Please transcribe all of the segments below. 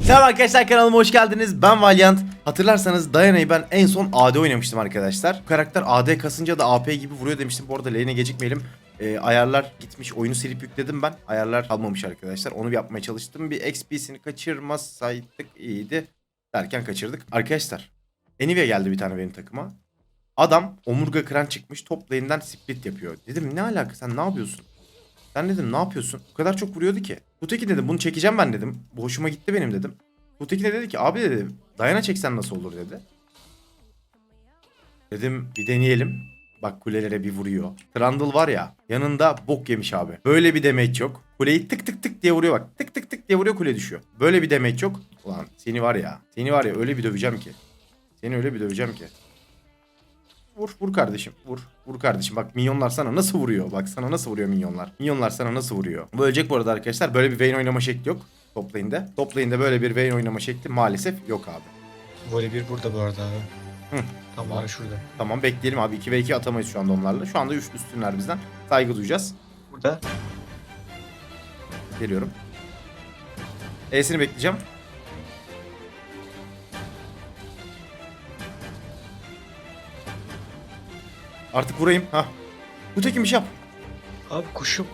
Selam arkadaşlar kanalıma hoş geldiniz. Ben Valiant. Hatırlarsanız Diana'yı ben en son AD oynamıştım arkadaşlar. Bu karakter AD kasınca da AP gibi vuruyor demiştim. Bu arada lane'e gecikmeyelim. Ee, ayarlar gitmiş. Oyunu silip yükledim ben. Ayarlar kalmamış arkadaşlar. Onu bir yapmaya çalıştım. Bir XP'sini kaçırmasaydık iyiydi. Derken kaçırdık. Arkadaşlar Enivia geldi bir tane benim takıma. Adam omurga kıran çıkmış top lane'den split yapıyor. Dedim ne alaka sen ne yapıyorsun? Sen dedim ne yapıyorsun? O kadar çok vuruyordu ki. Buteki dedim bunu çekeceğim ben dedim. Bu hoşuma gitti benim dedim. Buteki de dedi ki abi dedi dayana çeksen nasıl olur dedi. Dedim bir deneyelim. Bak kulelere bir vuruyor. Trundle var ya yanında bok yemiş abi. Böyle bir demeç yok. Kuleyi tık tık tık diye vuruyor bak. Tık tık tık diye vuruyor kule düşüyor. Böyle bir demeç yok. Ulan seni var ya. Seni var ya öyle bir döveceğim ki. Seni öyle bir döveceğim ki. Vur vur kardeşim vur. Vur kardeşim bak minyonlar sana nasıl vuruyor. Bak sana nasıl vuruyor minyonlar. Minyonlar sana nasıl vuruyor. Bu ölecek bu arada arkadaşlar. Böyle bir Vayne oynama şekli yok. Top lane'de. Top lane'de böyle bir Vayne oynama şekli maalesef yok abi. Voli 1 burada bu arada abi. Hı. Tam var şurada. Tamam bekleyelim abi. 2 ve 2 atamayız şu anda onlarla. Şu anda 3 üstünler bizden. Saygı duyacağız. Burada. Geliyorum. E'sini bekleyeceğim. Artık vurayım. Ha. Bu tekim iş yap. Abi kuşum.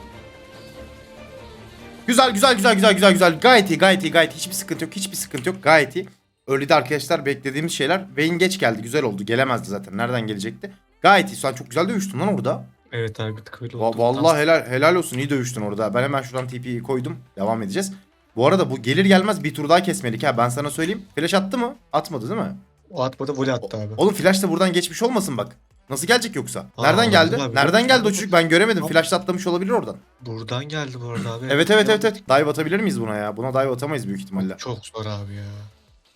Güzel güzel güzel güzel güzel güzel. Gayet iyi gayet iyi gayet iyi. Hiçbir sıkıntı yok. Hiçbir sıkıntı yok. Gayet iyi. Early'de arkadaşlar beklediğimiz şeyler. Vayne geç geldi. Güzel oldu. Gelemezdi zaten. Nereden gelecekti? Gayet iyi. Sen çok güzel dövüştün lan orada. Evet abi bir tık öyle Va- oldu. vallahi helal helal olsun. İyi dövüştün orada. Ben hemen şuradan TP'yi koydum. Devam edeceğiz. Bu arada bu gelir gelmez bir tur daha kesmedik ha. Ben sana söyleyeyim. Flash attı mı? Atmadı değil mi? O atmadı voli attı abi. Oğlum flash da buradan geçmiş olmasın bak. Nasıl gelecek yoksa? Aa, Nereden geldi? olabilir abi. Nereden geldi o çocuk? Ben göremedim. Flash atlamış olabilir oradan. Buradan geldi bu arada abi. Evet evet evet evet. Dive atabilir miyiz buna ya? Buna dive atamayız büyük ihtimalle. Çok zor abi ya.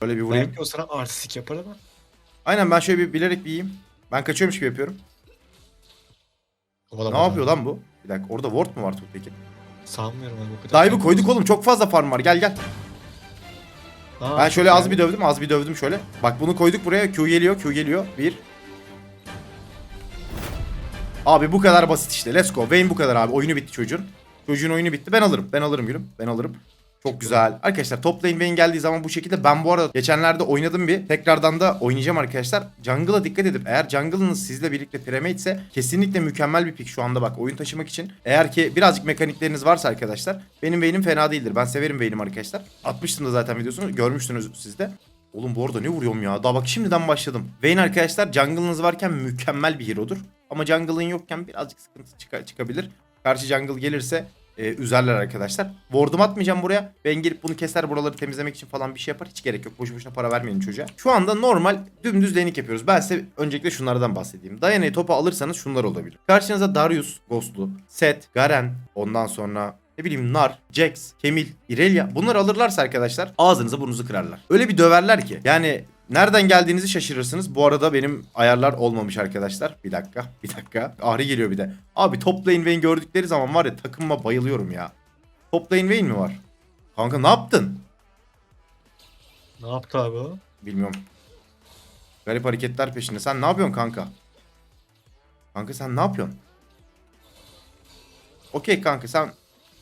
Böyle bir vurayım. Belki o sana artistik yapar ama. Aynen ben şöyle bir bilerek bir yiyeyim. Ben kaçıyormuş gibi yapıyorum. Kovalamadı Ne yapıyor abi. lan bu? Bir dakika orada ward mu var Tuğtekin? Sanmıyorum abi o kadar. Dive'ı koyduk oğlum çok fazla farm var gel gel. Aa, Ben şöyle az bir dövdüm az bir dövdüm şöyle. Bak bunu koyduk buraya Q geliyor Q geliyor. Bir. Abi bu kadar basit işte let's go. Vayne bu kadar abi oyunu bitti çocuğun. Çocuğun oyunu bitti ben alırım ben alırım gülüm ben alırım. Çok güzel. Arkadaşlar top lane Vayne geldiği zaman bu şekilde ben bu arada geçenlerde oynadım bir. Tekrardan da oynayacağım arkadaşlar. Jungle'a dikkat edip eğer jungle'ınız sizle birlikte premate ise kesinlikle mükemmel bir pick şu anda bak oyun taşımak için. Eğer ki birazcık mekanikleriniz varsa arkadaşlar benim Vayne'im fena değildir. Ben severim Vayne'im arkadaşlar. Atmıştım da zaten videosunu görmüştünüz siz de. Oğlum bu arada ne vuruyorum ya? Daha bak şimdiden başladım. Vayne arkadaşlar jungle'ınız varken mükemmel bir hero'dur. Ama jungle'ın yokken birazcık sıkıntı çıka- çıkabilir. Karşı jungle gelirse e, üzerler arkadaşlar. Ward'um atmayacağım buraya. Ben gelip bunu keser buraları temizlemek için falan bir şey yapar. Hiç gerek yok. Boşu boşuna para vermeyin çocuğa. Şu anda normal dümdüz laning yapıyoruz. Ben size öncelikle şunlardan bahsedeyim. Diana'yı topa alırsanız şunlar olabilir. Karşınıza Darius, Ghostlu, Set, Garen, ondan sonra ne bileyim Nar, Jax, Kemil, Irelia bunları alırlarsa arkadaşlar ağzınızı burnunuzu kırarlar. Öyle bir döverler ki yani nereden geldiğinizi şaşırırsınız. Bu arada benim ayarlar olmamış arkadaşlar. Bir dakika bir dakika. Ahri geliyor bir de. Abi top lane Vayne gördükleri zaman var ya takımıma bayılıyorum ya. Top lane Vayne mi var? Kanka ne yaptın? Ne yaptı abi o? Bilmiyorum. Garip hareketler peşinde. Sen ne yapıyorsun kanka? Kanka sen ne yapıyorsun? Okey kanka sen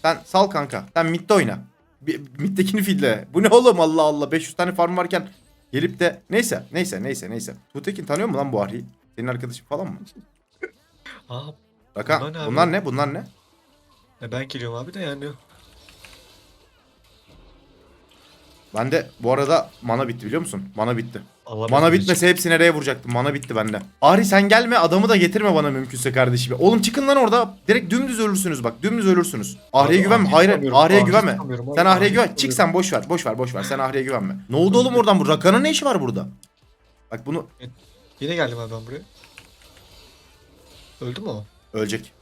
sen sal kanka. Sen midde oyna. Middekini fidle. Bu ne oğlum Allah Allah. 500 tane farm varken gelip de neyse neyse neyse neyse. Tuğtekin tanıyor mu lan bu Ahri'yi? Senin arkadaşın falan mı? Aa Rakan Bunlar ne abi? bunlar ne? Bunlar ne? e ben geliyorum abi de yani. Ben de bu arada mana bitti biliyor musun? Mana bitti. Allah Mana bitmese hepsi nereye vuracaktım? Mana bitti bende. Ahri sen gelme adamı da getirme bana mümkünse kardeşim. Oğlum çıkın lan orada. Direkt dümdüz ölürsünüz bak. Dümdüz ölürsünüz. Ahri'ye güvenme. Hayır. Ahri'ye güvenme. Sen Ahri'ye güven. Çık sen boş ver. Boş ver, boş ver. Sen Ahri'ye güvenme. Ne oldu oğlum oradan? Bu Rakan'ın ne işi var burada? Bak bunu Yine geldim abi ben buraya. Öldü mü o? ölecek.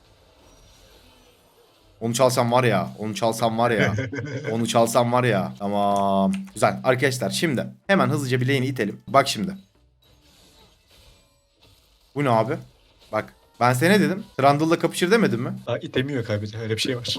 Onu çalsam var ya. Onu çalsam var ya. onu çalsam var ya. Tamam. Güzel. Arkadaşlar şimdi hemen hızlıca bir lane'i itelim. Bak şimdi. Bu ne abi? Bak ben sana ne dedim? Trundle'la kapışır demedim mi? Aa itemiyor kaybediyor öyle bir şey var.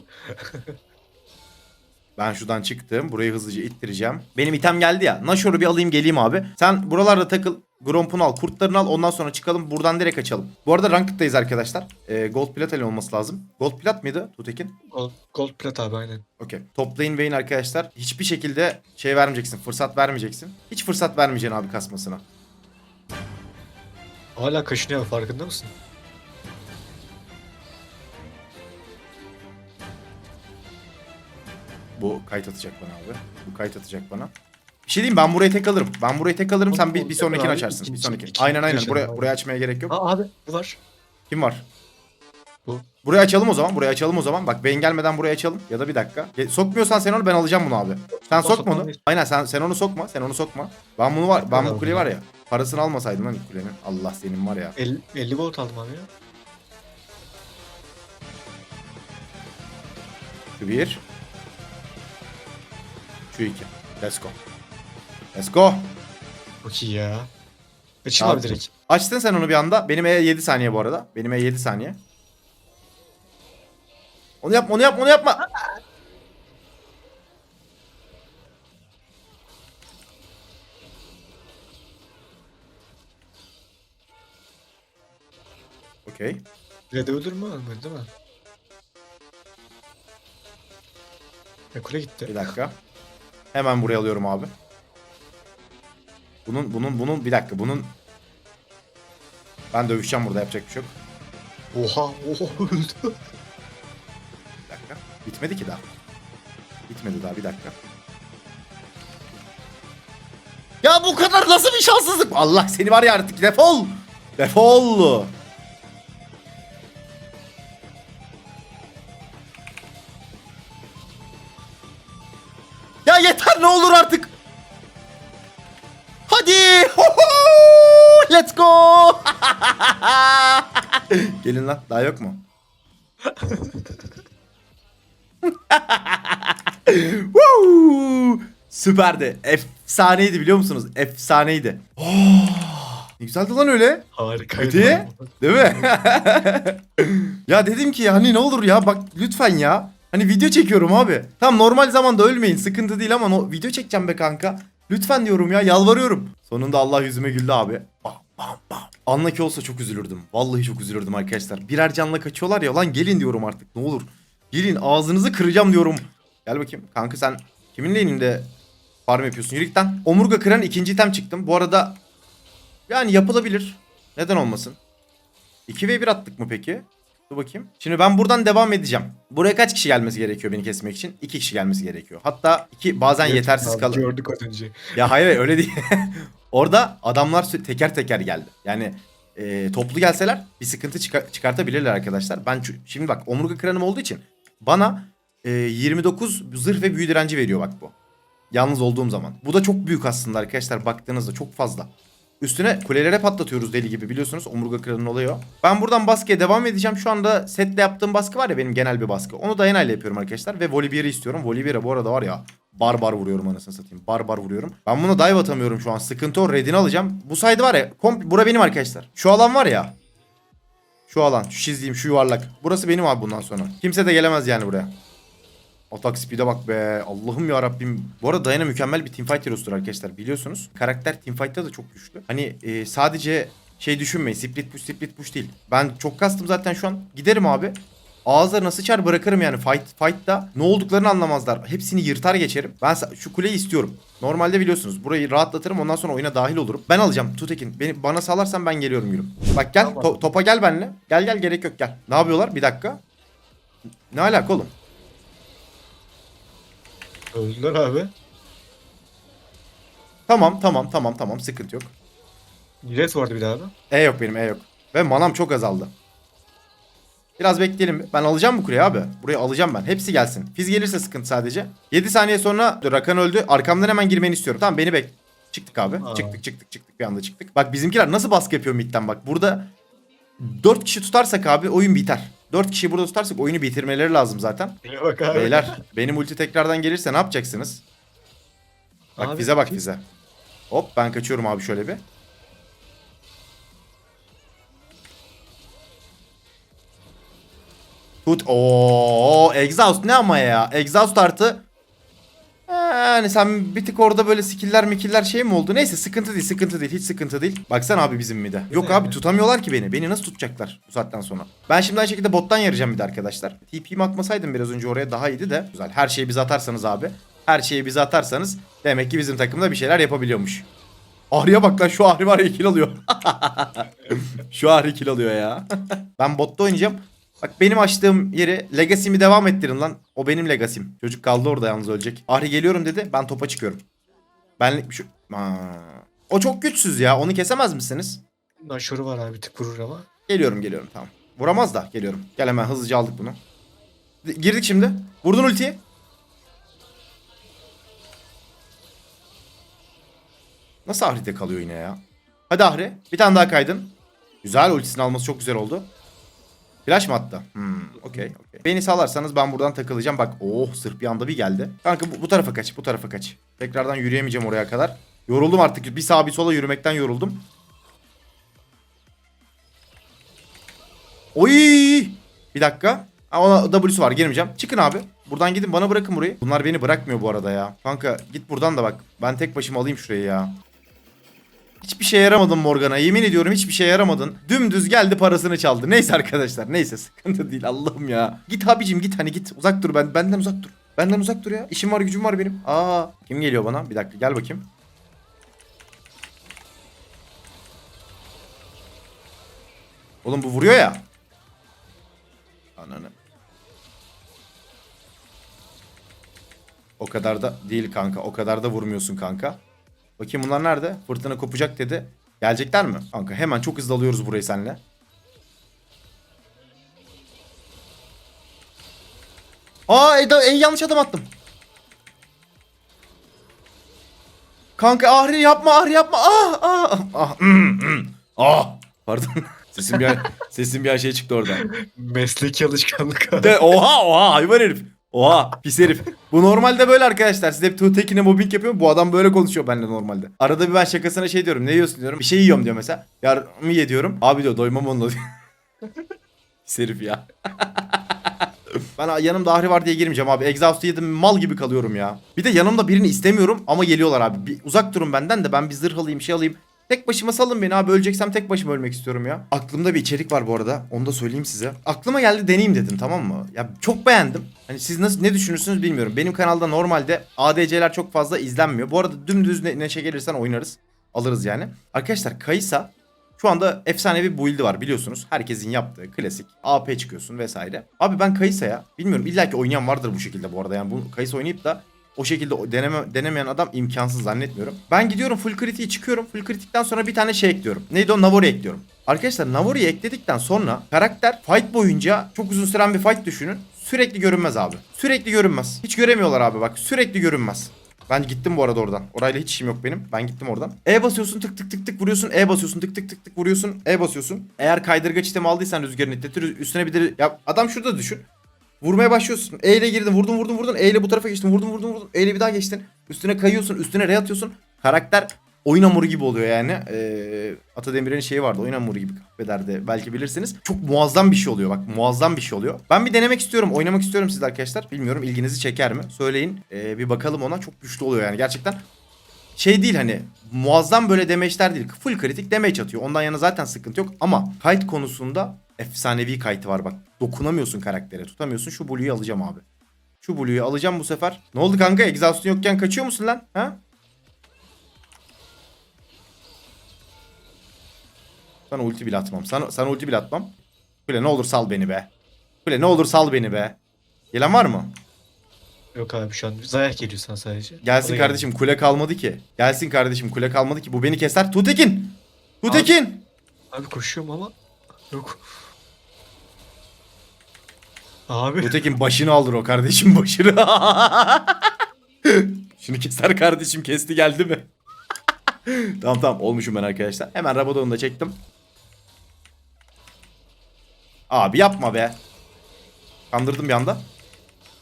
Ben şuradan çıktım. Burayı hızlıca ittireceğim. Benim item geldi ya. Nashor'u bir alayım geleyim abi. Sen buralarda takıl. Gromp'unu al, kurtlarını al. Ondan sonra çıkalım. Buradan direkt açalım. Bu arada Ranked'dayız arkadaşlar. Ee, Gold Plat ele olması lazım. Gold Plat mıydı Tutekin? Gold, gold plat abi aynen. Okey. Top lane Vayne arkadaşlar. Hiçbir şekilde şey vermeyeceksin. Fırsat vermeyeceksin. Hiç fırsat vermeyeceksin abi kasmasına. Hala kaşınıyor farkında mısın? Bu kayıt atacak bana abi. Bu kayıt atacak bana. Bir şey diyeyim ben burayı tek alırım. Ben burayı tek alırım sen bir, bir sonrakini açarsın. Bir sonraki. Aynen aynen. Buraya, buraya açmaya gerek yok. Aa abi bu var. Kim var? Bu. Buraya açalım o zaman. Buraya açalım o zaman. Bak beyin gelmeden buraya açalım. Ya da bir dakika. Ge- Sokmuyorsan sen onu ben alacağım bunu abi. Sen O sokma onu. Aynen sen sen onu sokma. Sen onu sokma. Ben bunu var. Ben bu kuleyi var ya. Parasını almasaydın lan ilk kulenin. Allah senin var ya. 50, 50 gold aldım abi ya. Şu bir. Şu iki. Let's go. Let's go. Çok iyi ya. Açayım Abi. direkt. Açtın sen onu bir anda. Benim E 7 saniye bu arada. Benim E 7 saniye. Onu yapma, onu yapma, onu yapma. Okey. Red'e ölür mü? Ölmedi değil mi? E, kule gitti. Bir dakika. Hemen buraya alıyorum abi. Bunun bunun bunun bir dakika bunun ben dövüşeceğim burada yapacak bir şey yok. Oha oha öldü. Bir dakika. Bitmedi ki daha. Bitmedi daha bir dakika. Ya bu kadar nasıl bir şanssızlık? Allah seni var ya artık defol. Defol. Ya yeter ne olur artık. Hadi. Let's go. Gelin lan daha yok mu? Woo! Süperdi. Efsaneydi biliyor musunuz? Efsaneydi. Oh! Ne güzeldi lan öyle. Harikaydı. Hadi. Değil mi? ya dedim ki hani ne olur ya bak lütfen ya. Hani video çekiyorum abi. Tam normal zamanda ölmeyin sıkıntı değil ama no, video çekeceğim be kanka. Lütfen diyorum ya yalvarıyorum. Sonunda Allah yüzüme güldü abi. Bam bam bam. Anla ki olsa çok üzülürdüm. Vallahi çok üzülürdüm arkadaşlar. Birer canla kaçıyorlar ya lan gelin diyorum artık ne olur. Gelin ağzınızı kıracağım diyorum. Gel bakayım kanka sen kimin lane'inde farm yapıyorsun yürükten. Omurga kıran ikinci item çıktım. Bu arada yani yapılabilir. Neden olmasın? 2 ve 1 attık mı peki? Dur bakayım. Şimdi ben buradan devam edeceğim. Buraya kaç kişi gelmesi gerekiyor beni kesmek için? 2 kişi gelmesi gerekiyor. Hatta iki bazen Evet, yetersiz abi, kal. Gördük az önce. Ya hayır öyle değil. Orada adamlar teker teker geldi. Yani e, toplu gelseler bir sıkıntı çıkar- çıkartabilirler arkadaşlar. Ben şimdi bak omurga kıranım olduğu için bana e, 29 zırh ve büyü direnci veriyor bak bu. Yalnız olduğum zaman. Bu da çok büyük aslında arkadaşlar baktığınızda çok fazla. Üstüne kulelere patlatıyoruz deli gibi biliyorsunuz omurga kıranın olayı o. Ben buradan baskıya devam edeceğim. Şu anda setle yaptığım baskı var ya benim genel bir baskı. Onu Dayana ile yapıyorum arkadaşlar ve Volibear'ı istiyorum. Volibear'a bu arada var ya barbar vuruyorum anasını satayım. Barbar vuruyorum. Ben buna dive atamıyorum şu an. Sıkıntı o. Red'ini alacağım. Bu sayede var ya komple bura benim arkadaşlar. Şu alan var ya. Şu alan. Şu çizdiğim şu yuvarlak. Burası benim abi bundan sonra. Kimse de gelemez yani buraya. Atak speed'e bak be. Allah'ım ya Rabbim. Bu arada Diana mükemmel bir teamfight hero'sudur arkadaşlar biliyorsunuz. Karakter teamfight'ta da çok güçlü. Hani e, sadece şey düşünmeyin. Split push split push değil. Ben çok kastım zaten şu an. Giderim abi. Ağızlarına sıçar bırakırım yani fight fight'ta ne olduklarını anlamazlar. Hepsini yırtar geçerim. Ben şu kuleyi istiyorum. Normalde biliyorsunuz burayı rahatlatırım ondan sonra oyuna dahil olurum. Ben alacağım Tutekin. Beni bana sağlarsan ben geliyorum yürüm. Bak gel Tamam. to- topa gel benimle. Gel gel gerek yok gel. Ne yapıyorlar? Bir dakika. Ne alaka oğlum? Öldüler abi. Tamam tamam tamam tamam sıkıntı yok. Red vardı bir daha abi. E yok benim E yok. Ve manam çok azaldı. Biraz bekleyelim. Ben alacağım bu kuleyi abi. Buraya alacağım ben. Hepsi gelsin. Fiz gelirse sıkıntı sadece. 7 saniye sonra Rakan öldü. Arkamdan hemen girmeni istiyorum. Tamam beni bek. Çıktık abi. Aa. Çıktık çıktık çıktık. Bir anda çıktık. Bak bizimkiler nasıl baskı yapıyor midden bak. Burada 4 kişi tutarsak abi oyun biter. 4 kişi burada tutarsak oyunu bitirmeleri lazım zaten. Bak abi. Beyler benim ulti tekrardan gelirse ne yapacaksınız? Bak Abi, bize bak kim- bize. Hop ben kaçıyorum abi şöyle bir. Tut. Oo, exhaust ne ama ya? Exhaust artı. Yani sen bir tık orada böyle skiller mikiller şey mi oldu? Neyse sıkıntı değil sıkıntı değil hiç sıkıntı değil. Baksana abi bizim mide. Yok abi tutamıyorlar ki beni. Beni nasıl tutacaklar bu saatten sonra? Ben şimdi aynı şekilde bottan yarayacağım bir de arkadaşlar. TP'mi atmasaydım biraz önce oraya daha iyiydi de. Güzel her şeyi bize atarsanız abi. Her şeyi bize atarsanız demek ki bizim takımda bir şeyler yapabiliyormuş. Ahri'ye bak lan şu Ahri var ya kill alıyor. şu Ahri kill alıyor ya. ben botta oynayacağım. Bak benim açtığım yeri Legacy'mi devam ettirin lan. O benim Legacy'm. Çocuk kaldı orada yalnız ölecek. Ahri geliyorum dedi. Ben topa çıkıyorum. Benlik şu... Aa. O çok güçsüz ya. Onu kesemez misiniz? Naşoru var abi bir tık vurur ama. Geliyorum geliyorum tamam. Vuramaz da geliyorum. Gel hemen hızlıca aldık bunu. Girdik şimdi. Vurdun ultiyi. Nasıl Ahri'de kalıyor yine ya? Hadi Ahri. Bir tane daha kaydın. Güzel ultisini alması çok güzel oldu. Flash mı attı? Hmm, okey, okey. Beni sağlarsanız ben buradan takılacağım. Bak, oh sırf bir anda bir geldi. Kanka bu, bu tarafa kaç, bu tarafa kaç. Tekrardan yürüyemeyeceğim oraya kadar. Yoruldum artık. Bir sağa bir sola yürümekten yoruldum. Oy! Bir dakika. Ha, ona W'su var girmeyeceğim. Çıkın abi. Buradan gidin bana bırakın burayı. Bunlar beni bırakmıyor bu arada ya. Kanka git buradan da bak. Ben tek başıma alayım şurayı ya. Hiçbir şey yaramadın Morgana. Yemin ediyorum hiçbir şey yaramadın. Dümdüz geldi parasını çaldı. Neyse arkadaşlar. Neyse sıkıntı değil. Allah'ım ya. Git abicim git hani git. Uzak dur ben benden uzak dur. Benden uzak dur ya. İşim var gücüm var benim. Aa kim geliyor bana? Bir dakika gel bakayım. Oğlum bu vuruyor ya. Ananı. O kadar da değil kanka. O kadar da vurmuyorsun kanka. Bakayım bunlar nerede? Fırtına kopacak dedi. Gelecekler mi? Kanka hemen çok hızlı alıyoruz burayı seninle. Aa Eda, en yanlış adım attım. Kanka Ahri yapma Ahri yapma. Ah ah ah. Hmm, hmm. Ah. Pardon. Sesim bir sesim bir an şey çıktı oradan. Mesleki alışkanlık abi. De, oha oha hayvan herif. Oha pis herif. Bu normalde böyle arkadaşlar. Siz hep Tuğtekin'e mobbing yapıyor. Bu adam böyle konuşuyor benimle normalde. Arada bir ben şakasına şey diyorum. Ne yiyorsun diyorum. Bir şey yiyorum diyor mesela. Yarımı ye diyorum. Abi diyor doymam onunla diyor. pis herif ya. ben yanımda Ahri var diye girmeyeceğim abi. Exhaust'u yedim mal gibi kalıyorum ya. Bir de yanımda birini istemiyorum ama geliyorlar abi. Bir, uzak durun benden de ben bir zırh alayım şey alayım. Tek başıma salın beni abi öleceksem tek başıma ölmek istiyorum ya. Aklımda bir içerik var bu arada. Onu da söyleyeyim size. Aklıma geldi deneyeyim dedim tamam mı? Ya çok beğendim. Hani siz nasıl ne düşünürsünüz bilmiyorum. Benim kanalda normalde ADC'ler çok fazla izlenmiyor. Bu arada dümdüz ne, neşe gelirsen oynarız. Alırız yani. Arkadaşlar Kaysa şu anda efsanevi build'i var biliyorsunuz. Herkesin yaptığı klasik AP çıkıyorsun vesaire. Abi ben Kayısa'ya bilmiyorum illa ki oynayan vardır bu şekilde bu arada. Yani bu Kayısa oynayıp da o şekilde deneme, denemeyen adam imkansız zannetmiyorum. Ben gidiyorum full kritiği çıkıyorum. Full kritikten sonra bir tane şey ekliyorum. Neydi o? Navori ekliyorum. Arkadaşlar Navori'yi ekledikten sonra karakter fight boyunca çok uzun süren bir fight düşünün. Sürekli görünmez abi. Sürekli görünmez. Hiç göremiyorlar abi bak. Sürekli görünmez. Ben gittim bu arada oradan. Orayla hiç işim yok benim. Ben gittim oradan. E basıyorsun tık tık tık tık vuruyorsun. E basıyorsun tık tık tık tık vuruyorsun. E basıyorsun. Eğer kaydırgaç itemi aldıysan rüzgarın iddeti üstüne bir de... Ya adam şurada düşün. Vurmaya başlıyorsun. E ile girdin. Vurdun vurdun vurdun. E ile bu tarafa geçtin. Vurdun vurdun vurdun. E ile bir daha geçtin. Üstüne kayıyorsun. Üstüne re atıyorsun. Karakter oyun hamuru gibi oluyor yani. Ee, Atademir'in şeyi vardı. Oyun hamuru gibi derdi. Belki bilirsiniz. Çok muazzam bir şey oluyor. Bak muazzam bir şey oluyor. Ben bir denemek istiyorum. Oynamak istiyorum siz arkadaşlar. Bilmiyorum ilginizi çeker mi? Söyleyin. Ee, bir bakalım ona. Çok güçlü oluyor yani gerçekten. Şey değil hani muazzam böyle damage'ler değil. Full kritik damage atıyor. Ondan yana zaten sıkıntı yok. Ama kayıt konusunda efsanevi kayıtı var bak. Dokunamıyorsun karaktere. Tutamıyorsun. Şu Blue'yu alacağım abi. Şu Blue'yu alacağım bu sefer. Ne oldu kanka? Exhaust'un yokken kaçıyor musun lan? Ha? Sana ulti bile atmam. Sana, sana ulti bile atmam. Kule ne olur sal beni be. Kule ne olur sal beni be. Gelen var mı? Yok abi şu an Zayak geliyor sana sadece. Gelsin kardeşim kule kalmadı ki. Gelsin kardeşim kule kalmadı ki. Bu beni keser. Tutekin. Tutekin. geldi. Abi koşuyorum ama. Yok. Abi. Tutekin başını alır o kardeşim başını. Şunu keser kardeşim kesti geldi mi? tamam tamam olmuşum ben arkadaşlar. Hemen Rabadon'u da çektim. Abi yapma be. Kandırdım bir anda.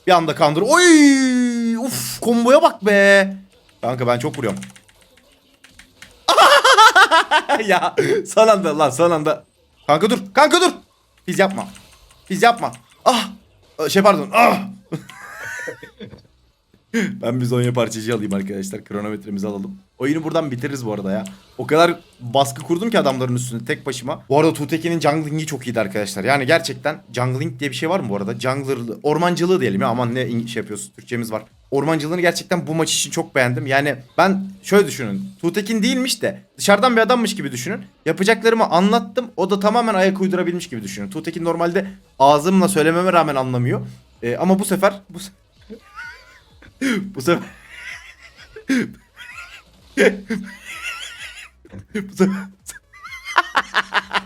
Bir anda kandır. Oy! Uf komboya bak be. Kanka ben çok vuruyorum. ya son anda lan son anda. Kanka dur. Kanka dur. Biz yapma. Biz yapma. Ah. Şey pardon. Ah. ben bir Zonya parçacı alayım arkadaşlar. Kronometremizi alalım. Oyunu buradan bitiririz bu arada ya. O kadar baskı kurdum ki adamların üstünde tek başıma. Bu arada Tutekin'in jungling'i çok iyiydi arkadaşlar. Yani gerçekten jungling diye bir şey var mı bu arada? Jungler, ormancılığı diyelim ya. Aman ne şey yapıyoruz. Türkçemiz var. Ormancılığını gerçekten bu maç için çok beğendim. Yani ben şöyle düşünün. Tutekin değilmiş de dışarıdan bir adammış gibi düşünün. Yapacaklarımı anlattım. O da tamamen ayak uydurabilmiş gibi düşünün. Tutekin normalde ağzımla söylememe rağmen anlamıyor. Ee, ama bu sefer bu, se- bu sefer bu sefer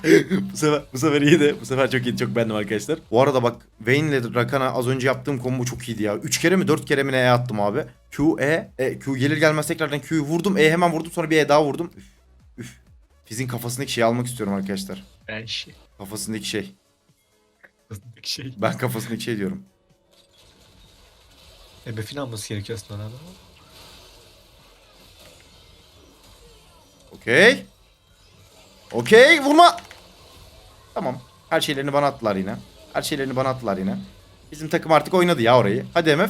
bu sefer bu sefer iyiydi. Bu sefer çok iyi. Çok beğendim arkadaşlar. Bu arada bak Vayne ile Rakan'a az önce yaptığım combo çok iyiydi ya. 3 kere mi 4 kere mi ne E attım abi. Q, E, e Q gelir gelmez tekrardan Q'yu vurdum. E hemen vurdum sonra bir E daha vurdum. Üf. Üf. Fizz'in kafasındaki şeyi almak istiyorum arkadaşlar. Ben şey. Kafasındaki şey. Kızındaki şey. Ben kafasındaki şey diyorum. MF'in alması gerekiyor aslında adam. Okey. Okey vurma. Tamam. Her şeylerini bana attılar yine. Her şeylerini bana attılar yine. Bizim takım artık oynadı ya orayı. Hadi MF.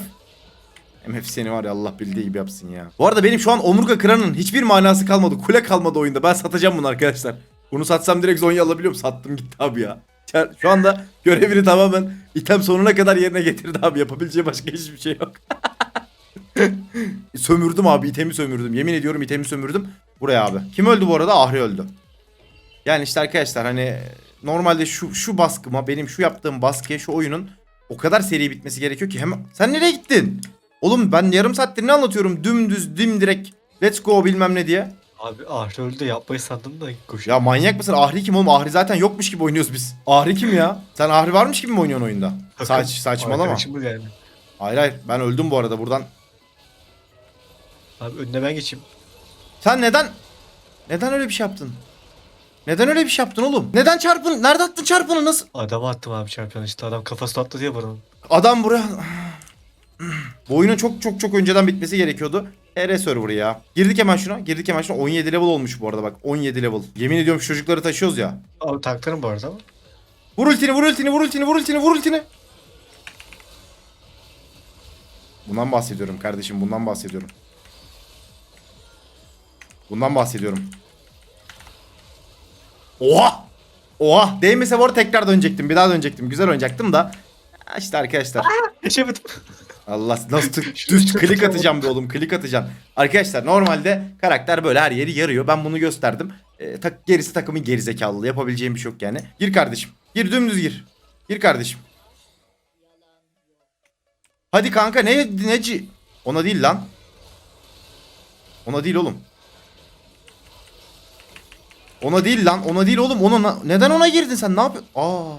MF seni var ya Allah bildiği gibi yapsın ya. Bu arada benim şu an omurga kıranın hiçbir manası kalmadı. Kule kalmadı oyunda. Ben satacağım bunu arkadaşlar. Bunu satsam direkt Zonya alabiliyorum. Sattım gitti abi ya. Şu anda görevini tamamen item sonuna kadar yerine getirdi abi. Yapabileceği başka hiçbir şey yok. sömürdüm abi itemi sömürdüm. Yemin ediyorum itemi sömürdüm. Buraya abi. Kim öldü bu arada? Ahri öldü. Yani işte arkadaşlar hani normalde şu şu baskıma benim şu yaptığım baskıya şu oyunun o kadar seri bitmesi gerekiyor ki hemen sen nereye gittin? Oğlum ben yarım saattir ne anlatıyorum? Dümdüz dimdirek let's go bilmem ne diye. Abi Ahri öldü yapmayı sandım da koşuyor. Ya manyak mısın? Ahri kim oğlum? Ahri zaten yokmuş gibi oynuyoruz biz. Ahri kim ya? Sen Ahri varmış gibi mi oynuyorsun oyunda? Saç, saçmalama. Yani. Hayır hayır ben öldüm bu arada buradan. Abi önüne ben geçeyim. Sen neden neden öyle bir şey yaptın? Neden öyle bir şey yaptın oğlum? Neden çarpın? Nerede attın çarpını? Nasıl? Adama attım abi çarpıyan işte adam kafasına atladı ya buranın. Adam buraya... Bu oyunun çok çok çok önceden bitmesi gerekiyordu. ER server ya. Girdik hemen şuna. Girdik hemen şuna. 17 level olmuş bu arada bak. 17 level. Yemin ediyorum şu çocukları taşıyoruz ya. Abi tanklarım bu arada ama. Vur ultini, vur ultini, vur ultini, vur ultini, vur ultini. Bundan bahsediyorum kardeşim. Bundan bahsediyorum. Bundan bahsediyorum. Oha! Oha! Değmese bu arada tekrar dönecektim. Bir daha dönecektim. Güzel oynayacaktım da. Ha İşte arkadaşlar. Geçemedim. Allah nasıl düz klik atacağım be oğlum klik atacağım. Arkadaşlar normalde karakter böyle her yeri yarıyor. Ben bunu gösterdim. Ee, tak, gerisi takımın gerizekalılığı yapabileceğim bir şey yok yani. Gir kardeşim. Gir dümdüz gir. Gir kardeşim. Hadi kanka ne neci? Ona değil lan. Ona değil oğlum. Ona değil lan. Ona değil oğlum. Ona na- neden ona girdin sen? Ne yapıyorsun? Aa.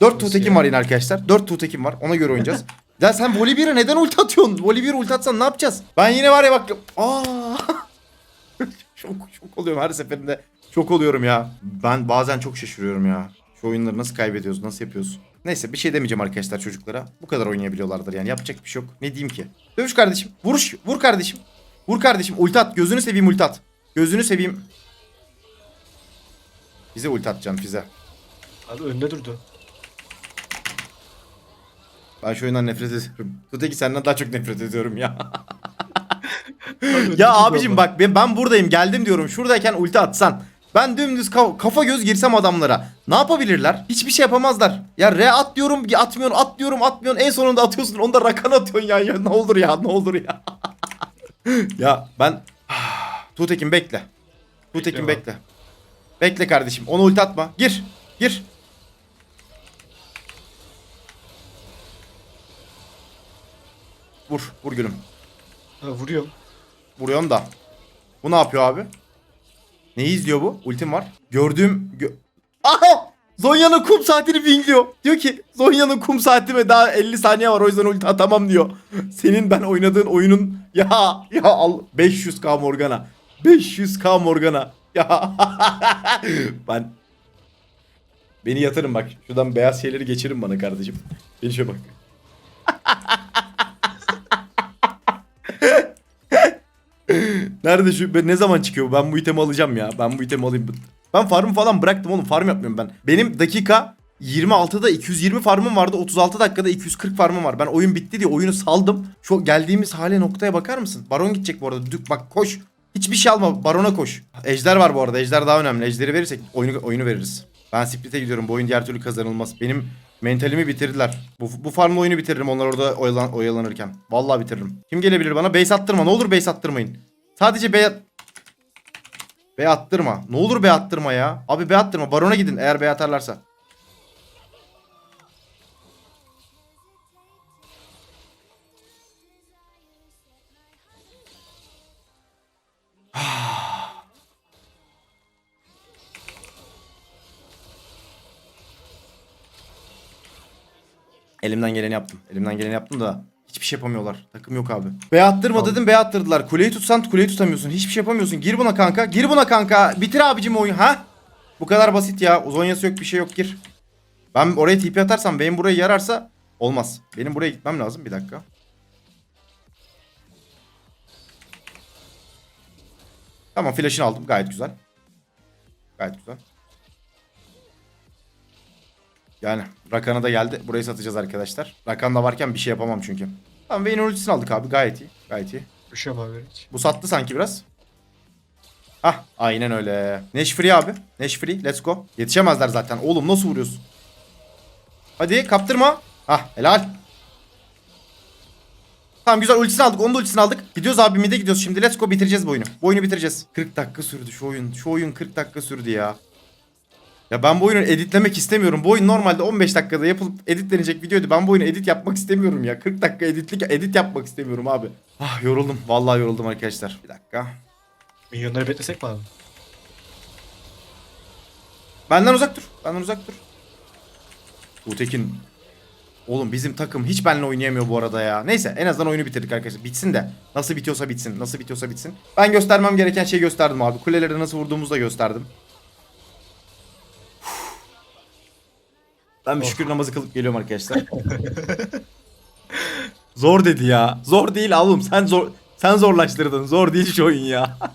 4 Nasıl tutekim var yine arkadaşlar. 4 tutekim var. Ona göre oynayacağız. ya sen voli 1'e neden ulti atıyorsun? Voli 1'e ulti atsan ne yapacağız? Ben yine var ya bak. Aa. şok, şok oluyorum her seferinde. Şok oluyorum ya. Ben bazen çok şaşırıyorum ya. Şu oyunları nasıl kaybediyoruz? Nasıl yapıyoruz? Neyse bir şey demeyeceğim arkadaşlar çocuklara. Bu kadar oynayabiliyorlardır yani. Yapacak bir şey yok. Ne diyeyim ki? Dövüş kardeşim. Vuruş. Vur kardeşim. Vur kardeşim. Ulti at. Gözünü seveyim ulti at. Gözünü seveyim. Bize ulti atacaksın Fize. Abi önünde durdu. Ben şu oyundan nefret ediyorum. Tuteki senden daha çok nefret ediyorum ya. Ya abicim bak ben, ben buradayım geldim diyorum. Şuradayken ulti atsan. Ben dümdüz ka- kafa göz girsem adamlara. Ne yapabilirler? Hiçbir şey yapamazlar. Ya re at diyorum atmıyorsun at diyorum atmıyorsun. En sonunda atıyorsun. Onu da rakan atıyorsun ya. ya. Ne olur ya ne olur ya. ya ben... Tuğtekin bekle. Tuğtekin Bekle bekle. Bekle kardeşim. Onu ulti atma. Gir. Gir. Vur. Vur gülüm. Ha, vuruyorum. Vuruyorsun da. Bu ne yapıyor abi? Neyi izliyor bu? Ultim var. Gördüğüm... Gö Aha! Zonya'nın kum saatini pingliyor. Diyor ki Zonya'nın kum saati ve daha 50 saniye var o yüzden ulti atamam diyor. Senin ben oynadığın oyunun ya ya al 500k Morgana. 500k Morgana. Ya ben Beni yatırın bak. Şuradan beyaz şeyleri geçirin bana kardeşim. Beni şöyle bak. Nerede şu ben ne zaman çıkıyor? Ben bu itemi alacağım ya. Ben bu itemi alayım. Ben farm falan bıraktım oğlum. Farm yapmıyorum ben. Benim dakika 26'da 220 farmım vardı. 36 dakikada 240 farmım var. Ben oyun bitti diye oyunu saldım. Şu geldiğimiz hale noktaya bakar mısın? Baron gidecek bu arada. Dük bak koş. Hiçbir şey alma. Barona koş. Ejder var bu arada. Ejder daha önemli. Ejderi verirsek oyunu oyunu veririz. Ben split'e gidiyorum. Bu oyun diğer türlü kazanılmaz. Benim mentalimi bitirdiler. Bu, bu farmla oyunu bitiririm onlar orada oyalan, oyalanırken. Vallahi bitiririm. Kim gelebilir bana? Base attırma. Ne olur base attırmayın. Sadece B B attırma. Ne olur B attırma ya. Abi B attırma. Barona gidin eğer B atarlarsa. Elimden geleni yaptım. Elimden geleni yaptım da hiçbir şey yapamıyorlar. Takım yok abi. B attırma Tamam. dedim B attırdılar. Kuleyi tutsan kuleyi tutamıyorsun. Hiçbir şey yapamıyorsun. Gir buna kanka. Gir buna kanka. Bitir abicim oyunu. Ha? Bu kadar basit ya. Uzonyası yok bir şey yok gir. Ben oraya TP atarsam benim burayı yararsa olmaz. Benim buraya gitmem lazım. Bir dakika. Tamam flash'ını aldım. Gayet güzel. Gayet güzel. Yani Rakan'a da geldi. Burayı satacağız arkadaşlar. Rakan da varken bir şey yapamam çünkü. Tamam Vayne'in ultisini aldık abi. Gayet iyi. Gayet iyi. Bir şey yapabilir hiç. Bu sattı sanki biraz. Hah aynen öyle. Neş free abi. Neş free. Let's go. Yetişemezler zaten. Oğlum nasıl vuruyorsun? Hadi kaptırma. Hah helal. Tamam güzel ultisini aldık. Onun da ultisini aldık. Gidiyoruz abi mide gidiyoruz şimdi. Let's go bitireceğiz bu oyunu. Bu oyunu bitireceğiz. 40 dakika sürdü şu oyun. Şu oyun 40 dakika sürdü ya. Ya ben bu oyunu editlemek istemiyorum. Bu oyun normalde 15 dakikada yapılıp editlenecek videoydu. Ben bu oyunu edit yapmak istemiyorum ya. 40 dakika editlik edit yapmak istemiyorum abi. Ah yoruldum. Vallahi yoruldum arkadaşlar. Bir dakika. Milyonları beklesek mi abi? Benden uzak dur. Benden uzak dur. Utekin. Oğlum bizim takım hiç benimle oynayamıyor bu arada ya. Neyse en azından oyunu bitirdik arkadaşlar. Bitsin de. Nasıl bitiyorsa bitsin. Nasıl bitiyorsa bitsin. Ben göstermem gereken şeyi gösterdim abi. Kuleleri nasıl vurduğumuzu da gösterdim. Ben bir Oh. şükür namazı kılıp geliyorum arkadaşlar. zor dedi ya. Zor değil oğlum. Sen zor sen zorlaştırdın. Zor değil şu oyun ya.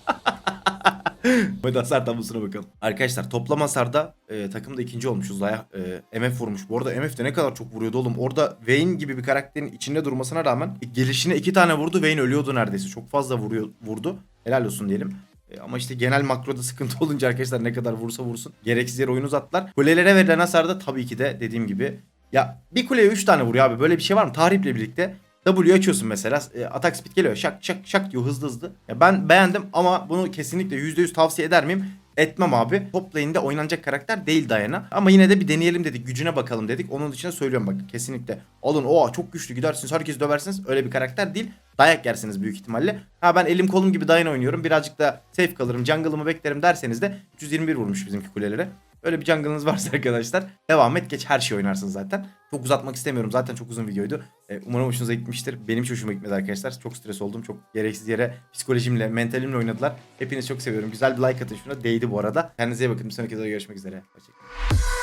Hadi hasar tablosuna bakalım. Arkadaşlar toplam hasarda e, takımda ikinci olmuşuz. Zaya e, MF vurmuş. Bu arada MF de ne kadar çok vuruyordu oğlum. Orada Vayne gibi bir karakterin içinde durmasına rağmen gelişine iki tane vurdu. Vayne ölüyordu neredeyse. Çok fazla vuruyor, vurdu. Helal olsun diyelim. E, ama işte genel makroda sıkıntı olunca arkadaşlar ne kadar vursa vursun. Gereksiz yere oyunu uzattılar. Kulelere verilen hasarda tabii ki de dediğim gibi. Ya bir kuleye 3 tane vuruyor abi. Böyle bir şey var mı? Tahriple birlikte W açıyorsun mesela. E, atak speed geliyor. Şak şak şak diyor hızlı hızlı. Ya ben beğendim ama bunu kesinlikle %100 tavsiye eder miyim? Etmem abi. Top lane'de oynanacak karakter değil Diana. Ama yine de bir deneyelim dedik. Gücüne bakalım dedik. Onun dışında söylüyorum bak kesinlikle. Alın o çok güçlü gidersiniz herkes döversiniz. Öyle bir karakter değil. Dayak yersiniz büyük ihtimalle. Ha ben elim kolum gibi Diana oynuyorum. Birazcık da safe kalırım. Jungle'ımı beklerim derseniz de 321 vurmuş bizimki kulelere. Öyle bir jungle'ınız varsa arkadaşlar devam et geç her şey oynarsın zaten. Çok uzatmak istemiyorum zaten çok uzun videoydu. Ee, umarım hoşunuza gitmiştir. Benim hiç hoşuma gitmedi arkadaşlar. Çok stres oldum. Çok gereksiz yere psikolojimle, mentalimle oynadılar. Hepinizi çok seviyorum. Güzel bir like atın şuna. Değdi bu arada. Kendinize iyi bakın. Bir sonraki videoda görüşmek üzere. Hoşçakalın.